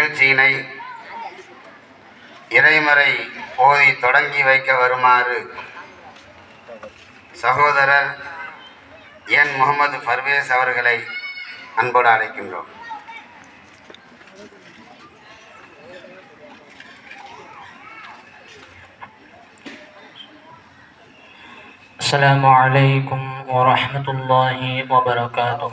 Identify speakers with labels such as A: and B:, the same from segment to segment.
A: நிகழ்ச்சியினை இறைமறை போதி தொடங்கி வைக்க வருமாறு சகோதரர் என் முகமது பர்வேஸ் அவர்களை அன்போடு அழைக்கின்றோம்
B: السلام عليكم ورحمة الله وبركاته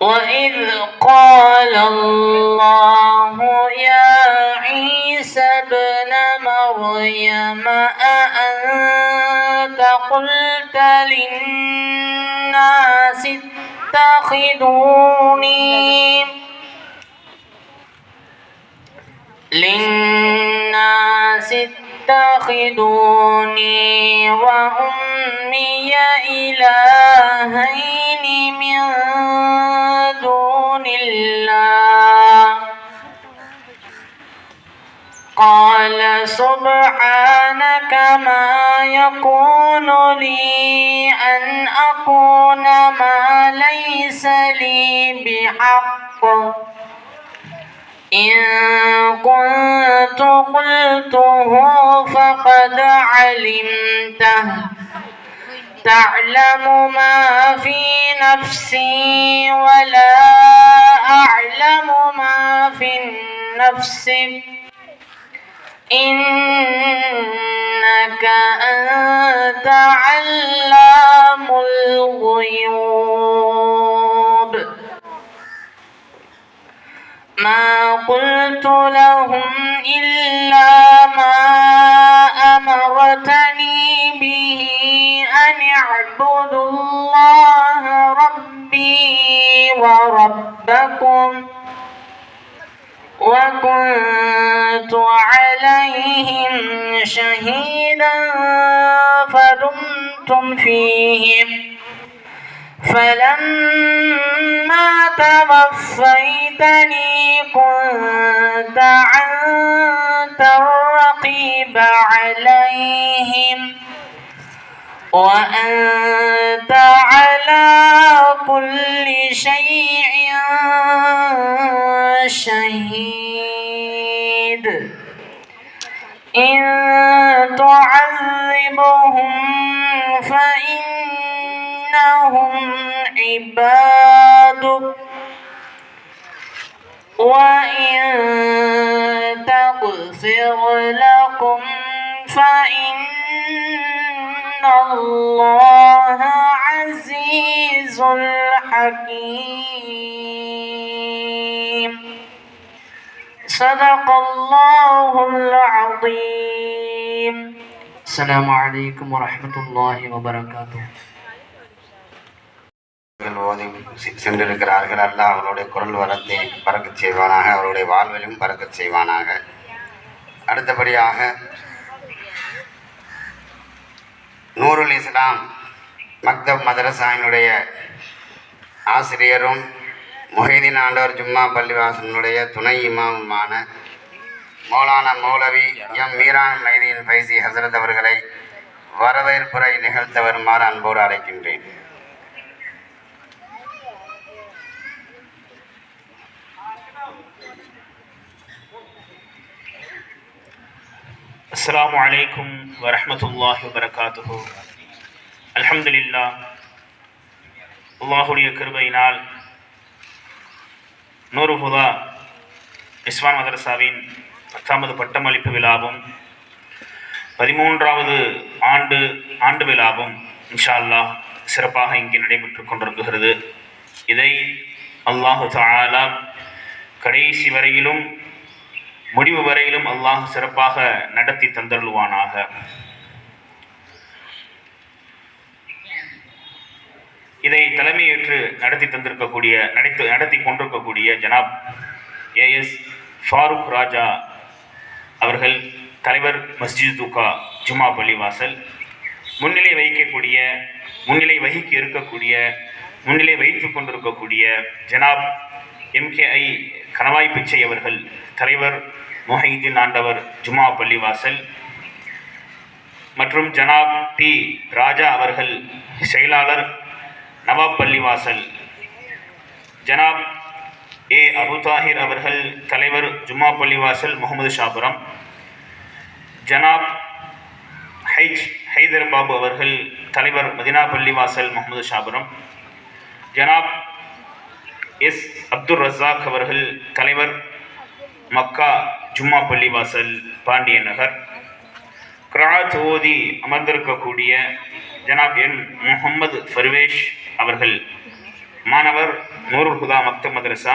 B: وإذ قال الله يا عيسى ابن مريم أأنت قلت للناس اتخذوني للناس اتخذوني وأمي إلهين من دون الله. قال سبحانك ما يكون لي أن أقول ما ليس لي بحق. إن كنت قلته فقد علمته. تعلم ما في نفسي ولا أعلم ما في النفس. إنك أنت علام الغيوب. ما قلت لهم إلا ما أمرتني به أن اعبدوا الله ربي وربكم وكنت عليهم شهيدا فدمتم فيهم فلما توفيتني كنت أنت الرقيب عليهم وأنت على كل شيء شهيد. إن تعذبهم فإنهم عبادك. وإن تغفر لكم فإن الله عزيز حكيم صدق الله العظيم السلام عليكم ورحمة الله وبركاته
A: அவர்கள் ஓதி செ- சென்றிருக்கிறார்கள் அல்லாஹ் அவருடைய குரல் வரத்தை பறக்கச் செய்வானாக அவருடைய வாழ்விலும் பறக்கச் செய்வானாக அடுத்தபடியாக நூருல் இஸ்லாம் மக்தப் மதரசாவினுடைய ஆசிரியரும் மொஹிதீன் ஆண்டவர் ஜும்மா பள்ளிவாசனுடைய துணை இமாமுமான மௌலான மௌலவி எம் மீரான் மைதீன் ஃபைசி ஹசரத் அவர்களை வரவேற்புரை நிகழ்த்த வருமாறு அன்போடு அழைக்கின்றேன்.
C: அஸ்லாம் அலைக்கும் வரமத்துல்லாஹி வரகாத்து அலமதுல்லா அல்லாஹுடைய கிருபையினால் நூறு ஹுதா இஸ்வான் மதரசாவின் பத்தாமது பட்டமளிப்பு விழாவும் பதிமூன்றாவது ஆண்டு ஆண்டு விழாவும் இன்ஷா அல்லாஹ் சிறப்பாக இங்கே நடைபெற்று கொண்டிருக்கிறது. இதை அல்லாஹு தஆலா கடைசி வரையிலும் முடிவு வரையிலும் அல்லாஹ் சிறப்பாக நடத்தி தந்தருள்வானாக. இதை தலைமையேற்று நடத்தி தந்திருக்கக்கூடிய நடத்தி நடத்தி கொண்டிருக்கக்கூடிய ஜனாப் ஏஎஸ் ஃபாரூக் ராஜா அவர்கள் தலைவர் மஸ்ஜித் துக்கா ஜுமா பள்ளிவாசல் முன்னிலை வகிக்கக்கூடிய முன்னிலை வகிக்க இருக்கக்கூடிய முன்னிலை வைத்து கொண்டிருக்கக்கூடிய ஜனாப் எம்கேஐ கணவாய் பிச்சை அவர்கள் தலைவர் முஹைதீன் ஆண்டவர் ஜுமா பள்ளிவாசல் மற்றும் ஜனாப் டி ராஜா அவர்கள் செயலாளர் நவாப் பள்ளிவாசல் ஜனாப் ஏ. அபு தாஹிர் அவர்கள் தலைவர் ஜும்மா பள்ளிவாசல் முகமது ஷாபுரம். ஜனாப் ஹைச் ஹைதர் பாபு அவர்கள் தலைவர் மதினா பள்ளிவாசல் முகமது ஷாபுரம். ஜனாப் எஸ். அப்துல் ரசாக் அவர்கள் தலைவர் மக்கா ஜும்மா பள்ளிவாசல் பாண்டிய நகர். கிராத் ஓதி அமர்ந்திருக்கக்கூடிய ஜனாப் என் முகமது ஃபர்வேஷ் அவர்கள் மாணவர் நூருல் ஹுதா மக்த மதரசா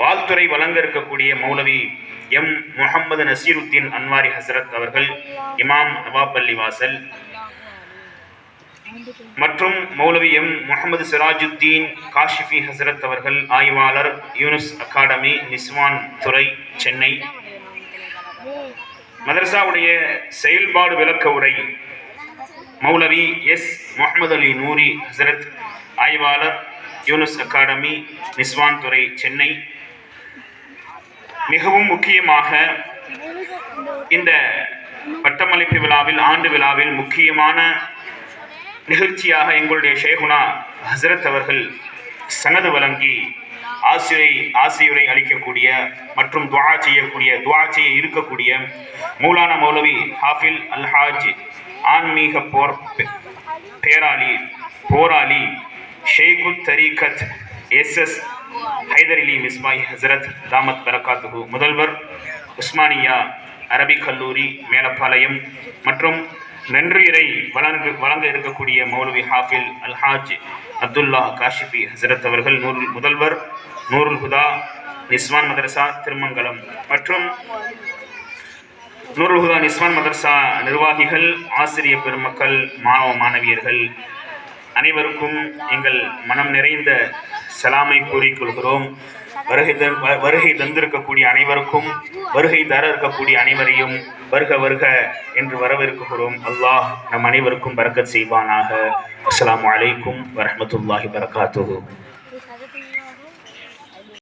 C: வாழ்த்துறை வழங்க இருக்கக்கூடிய மௌலவி எம் முகமது நசீருத்தீன் அன்வாரி ஹசரத் அவர்கள் இமாம் நவாபல்லி வாசல். மற்றும் மௌலவி எம் முகமது சிராஜுத்தீன் காஷிஃபி ஹசரத் அவர்கள் ஆய்வாளர் யூனுஸ் அகாடமி நிஸ்வான் துறை சென்னை. மதரசாவுடைய செயல்பாடு விளக்க உரை மௌலவி எஸ். முகமது அலி நூரி ஹசரத் ஆய்வாளர் யூனஸ் அகாடமி நிஸ்வான் துறை சென்னை. மிகவும் முக்கியமாக இந்த பட்டமளிப்பு விழாவில் ஆண்டு விழாவில் முக்கியமான நிகழ்ச்சியாக எங்களுடைய ஷேகுனா ஹசரத் அவர்கள் சனது வழங்கி ஆசிரியை ஆசியுரை அளிக்கக்கூடிய மற்றும் துவா செய்யக்கூடிய துவா செய்ய இருக்கக்கூடிய மூலான மௌலவி ஹாஃபில் அல்ஹாஜ் ஆன்மீக போர் பேராளி போராளி ஷேகு தரீகத் எஸ் எஸ் ஹைதர் அலி மிஸ்மாய் ஹசரத் தாமத் பரகாத்துகு முதல்வர் உஸ்மானியா அரபிக் கல்லூரி மேலப்பாளையம் மற்றும் நன்றியரை வழங்க வழங்க இருக்கக்கூடிய மௌலவி ஹாஃபில் அல்ஹாஜ் அப்துல்லா காஷிபி ஹசரத் அவர்கள் நூறு முதல்வர் நூருல் ஹுதா நிஸ்வான் மதரசா திருமங்கலம் மற்றும் நூருல் ஹுதா நிஸ்வான் நிர்வாகிகள் ஆசிரிய பெருமக்கள் மாணவ மாணவியர்கள் அனைவருக்கும் எங்கள் மனம் நிறைந்த சலாமை கூறிக்கொள்கிறோம் வருகை த வருகை தந்திருக்கக்கூடிய அனைவருக்கும் வருகை தர இருக்கக்கூடிய அனைவரையும் வருக வருக என்று வரவேற்கிறோம் அல்லாஹ் நம் அனைவருக்கும் பரக்கத் செய்வானாக. அஸ்லாம் வலைக்கும் வரமத்துல்லாஹி வரகாத்துஹு